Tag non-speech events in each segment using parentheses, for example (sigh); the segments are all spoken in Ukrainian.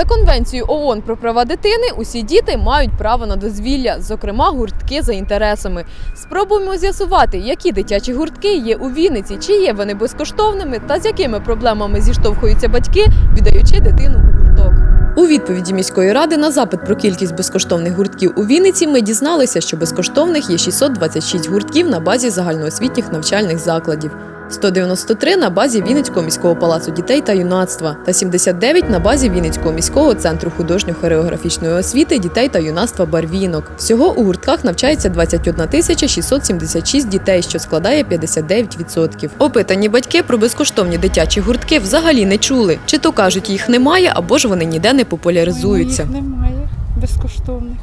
За конвенцією ООН про права дитини усі діти мають право на дозвілля, зокрема гуртки за інтересами. Спробуємо з'ясувати, які дитячі гуртки є у Вінниці, чи є вони безкоштовними та з якими проблемами зіштовхуються батьки, віддаючи дитину у гурток. У відповіді міської ради на запит про кількість безкоштовних гуртків у Вінниці ми дізналися, що безкоштовних є 626 гуртків на базі загальноосвітніх навчальних закладів. 193 на базі Вінницького міського палацу дітей та юнацтва та 79 на базі Вінницького міського центру художньо-хореографічної освіти дітей та юнацтва Барвінок. Всього у гуртках навчається 21 тисяча 676 дітей, що складає 59%. Опитані батьки про безкоштовні дитячі гуртки взагалі не чули. Чи то кажуть, їх немає, або ж вони ніде не популяризуються. Їх немає безкоштовних.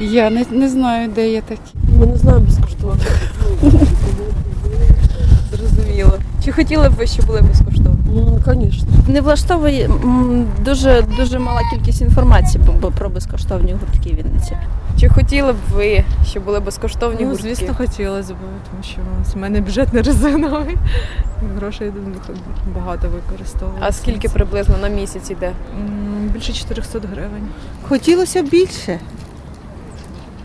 Я не, не знаю, де є такі. Ми не знаємо безкоштовно. Чи хотіли б ви, щоб були безкоштовні? Ну, звісно. Не влаштовує м, дуже дуже мала кількість інформації про безкоштовні гуртки в Вінниці. Чи хотіли б ви, щоб були безкоштовні Ну, гуртки? звісно, хотілося б, тому що з мене бюджет не резиновий. Грошей багато використовується. А скільки приблизно на місяць іде? М, Більше 400 гривень. Хотілося б більше.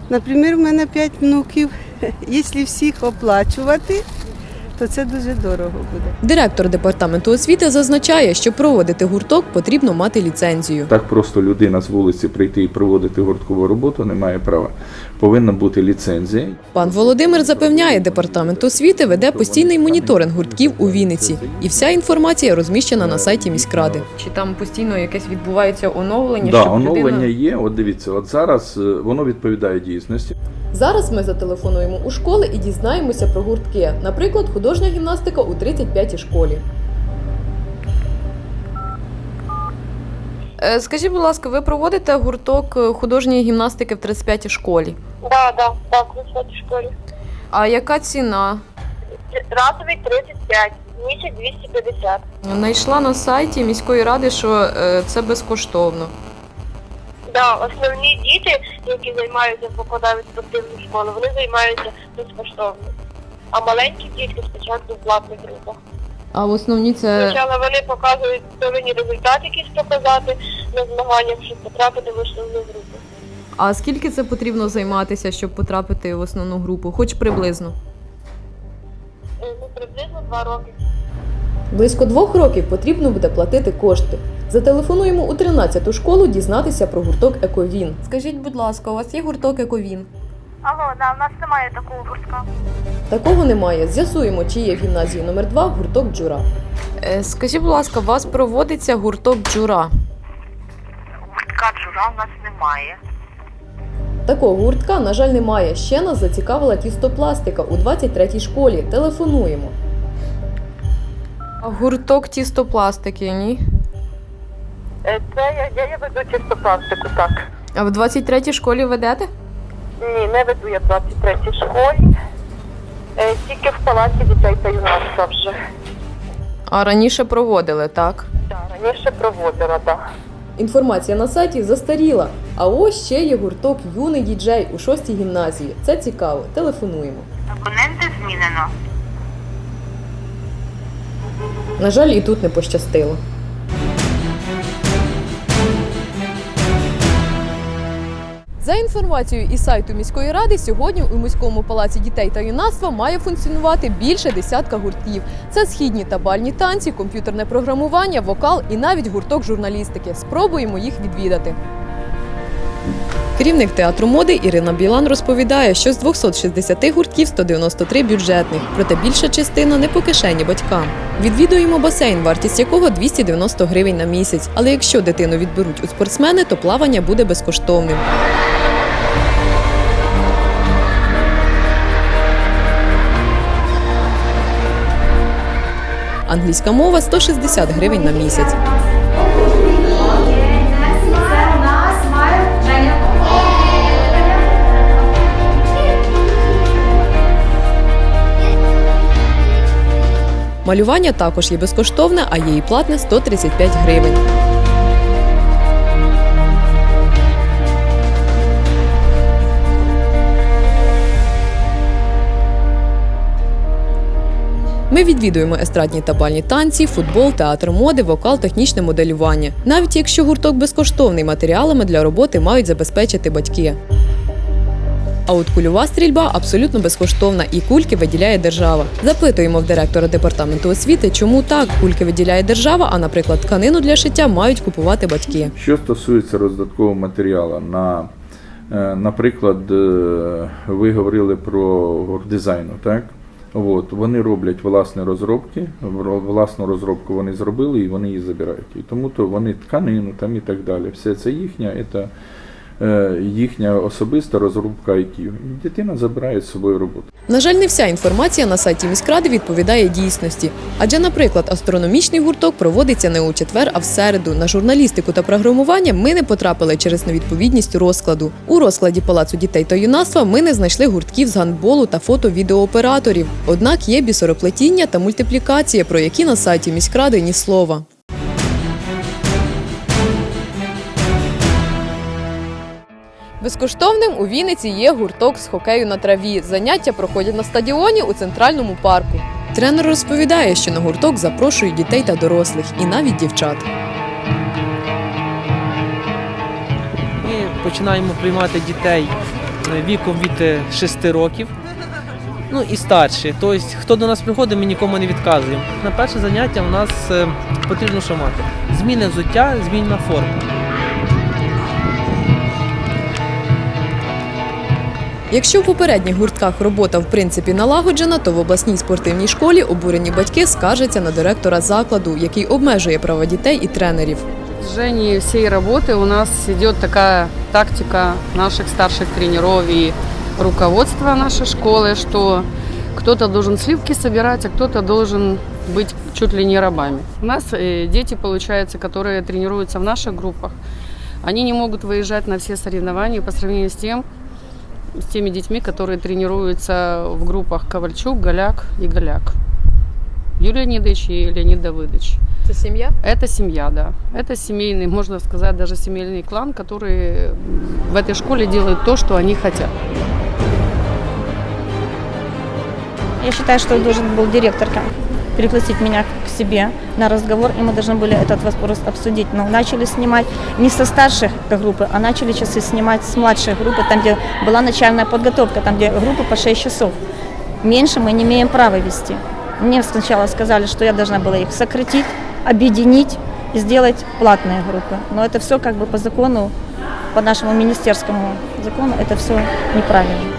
Наприклад, у мене п'ять внуків. (laughs) Якщо всіх оплачувати, то це дуже дорого буде. Директор департаменту освіти зазначає, що проводити гурток потрібно мати ліцензію. Так просто людина з вулиці прийти і проводити гурткову роботу не має права. Повинна бути ліцензія. Пан Володимир запевняє, департамент освіти веде постійний моніторинг гуртків у Вінниці, і вся інформація розміщена на сайті міськради. Чи там постійно якесь відбувається оновлення? Да, оновлення є. От дивіться, от зараз е, воно відповідає дійсності. Зараз ми зателефонуємо у школи і дізнаємося про гуртки. Наприклад, художня гімнастика у 35-й школі. Е, Скажіть, будь ласка, ви проводите гурток е, художньої гімнастики в 35-й школі? Да, да, так, в високій школі. А яка ціна? Разовий 35, місяць 250. Знайшла на сайті міської ради, що е, це безкоштовно. Да, основні діти, які займаються, попадають в спортивну школу, вони займаються безкоштовно. А маленькі дітки спочатку в платних групах. А в основні це Спочатку вони показують, повинні результат якийсь показати на змаганнях, щоб потрапити в основну групу. а скільки це потрібно займатися, щоб потрапити в основну групу, хоч приблизно? Е, Ну, приблизно два роки. Близько двох років потрібно буде платити кошти. Зателефонуємо у 13-ту школу дізнатися про гурток Ековін. Скажіть, будь ласка, у вас є гурток Ековін? Алло, да, у нас немає такого гуртка. Такого немає. З'ясуємо, чи є в гімназії номер 2 гурток Джура. Е, скажіть, будь ласка, у вас проводиться гурток Джура. Гуртка джура у нас немає. Такого гуртка, на жаль, немає. Ще нас зацікавила тістопластика у 23-й школі. Телефонуємо. Гурток тістопластики, ні? Е, Це я, я, я веду чисто практику, так. А в 23-й школі ведете? Ні, не веду я в 23 школі. Е, Тільки в палаці дітей та юнацтва вже. А раніше проводили, так? Так, раніше проводила, так. Інформація на сайті застаріла. А ось ще є гурток юний діджей у 6-й гімназії. Це цікаво. Телефонуємо. Абоненти змінено. На жаль, і тут не пощастило. За інформацією із сайту міської ради, сьогодні у міському палаці дітей та юнацтва має функціонувати більше десятка гуртків. Це східні та бальні танці, комп'ютерне програмування, вокал і навіть гурток журналістики. Спробуємо їх відвідати. Керівник театру моди Ірина Білан розповідає, що з 260 гуртків 193 бюджетних, проте більша частина не по кишені батькам. Відвідуємо басейн, вартість якого 290 гривень на місяць. Але якщо дитину відберуть у спортсмени, то плавання буде безкоштовним. Англійська мова 160 гривень на місяць. Малювання також є безкоштовне, а є і платне 135 гривень. Ми відвідуємо естрадні та бальні танці, футбол, театр моди, вокал, технічне моделювання. Навіть якщо гурток безкоштовний, матеріалами для роботи мають забезпечити батьки. А от кульова стрільба абсолютно безкоштовна і кульки виділяє держава. Запитуємо в директора департаменту освіти, чому так кульки виділяє держава, а, наприклад, тканину для шиття мають купувати батьки. Що стосується роздаткового матеріалу, на, е, наприклад, е, ви говорили про дизайну, так? От, вони роблять власні розробки, власну розробку вони зробили і вони її забирають. І тому то вони тканину там і так далі. Все це їхня, це їхня особиста розробка IQ. І дитина забирає з собою роботу. На жаль, не вся інформація на сайті міськради відповідає дійсності. Адже, наприклад, астрономічний гурток проводиться не у четвер, а в середу. На журналістику та програмування ми не потрапили через невідповідність розкладу. У розкладі Палацу дітей та юнацтва ми не знайшли гуртків з гандболу та фото-відеооператорів. Однак є бісероплетіння та мультиплікація, про які на сайті міськради ні слова. Безкоштовним у Вінниці є гурток з хокею на траві. Заняття проходять на стадіоні у центральному парку. Тренер розповідає, що на гурток запрошують дітей та дорослих, і навіть дівчат. Ми починаємо приймати дітей е, віком від 6 років. Ну і старші. Тобто, хто до нас приходить, ми нікому не відказуємо. На перше заняття у нас е, потрібно що мати? Зміни взуття, змінна форма. Якщо в попередніх гуртках робота в принципі налагоджена, то в обласній спортивній школі обурені батьки скаржаться на директора закладу, який обмежує права дітей і тренерів. В протяжении всей работы у нас идет такая тактика наших старших тренеров и руководства нашей школы, что кто-то должен сливки собирать, а кто-то должен быть чуть ли не рабами. У нас э, дети, получается, которые тренируются в наших группах, они не могут выезжать на все соревнования по сравнению с тем, с теми детьми, которые тренируются в группах Ковальчук, Голяк и Голяк. Юлия Нидыч и Леонид Давыдович. Це сім'я? Это семья, да. Это семейный, можно сказать, даже семейный клан, который в этой школе делает то, что они хотят. Я считаю, что должен был директор ка- Пригласить меня к себе на разговор, и мы должны были этот вопрос обсудить. Но начали снимать не со старших группы, а начали часы снимать с младшей группы, там, где была начальная подготовка, там, где группа по 6 часов. Меньше мы не имеем права вести. Мне сначала сказали, что я должна была их сократить, объединить и сделать платные группы. Но это все как бы по закону, по нашему министерскому закону, это все неправильно.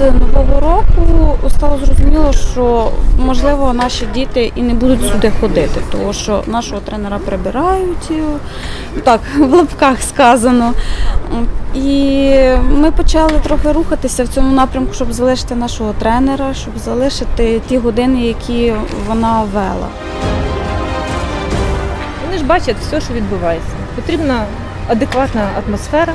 Нового року стало зрозуміло, що можливо наші діти і не будуть сюди ходити, тому що нашого тренера прибирають, е, так в лапках сказано. І ми почали трохи рухатися в цьому напрямку, щоб залишити нашого тренера, щоб залишити ті години, які вона вела. Вони ж бачать все, що відбувається. Потрібна адекватна атмосфера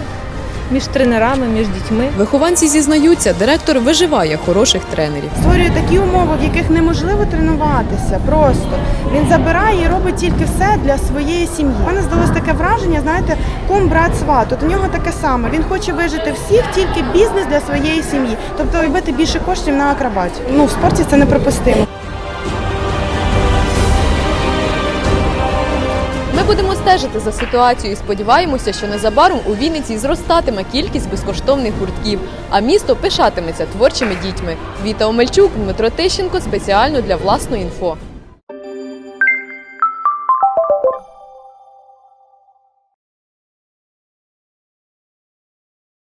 між тренерами, між дітьми. Вихованці зізнаються, директор виживає хороших тренерів. створює такі умови, в яких неможливо тренуватися. Просто він забирає і робить тільки все для своєї сім'ї. У мене здалося таке враження, знаєте, кум брат сват. От у нього таке саме. Він хоче вижити всіх, тільки бізнес для своєї сім'ї, тобто робити більше коштів на акробаті. Ну в спорті це неприпустимо. Будемо стежити за ситуацією і сподіваємося, що незабаром у Вінниці зростатиме кількість безкоштовних гуртків, а місто пишатиметься творчими дітьми. Віта Омельчук, Дмитро Тищенко спеціально для власної інфо.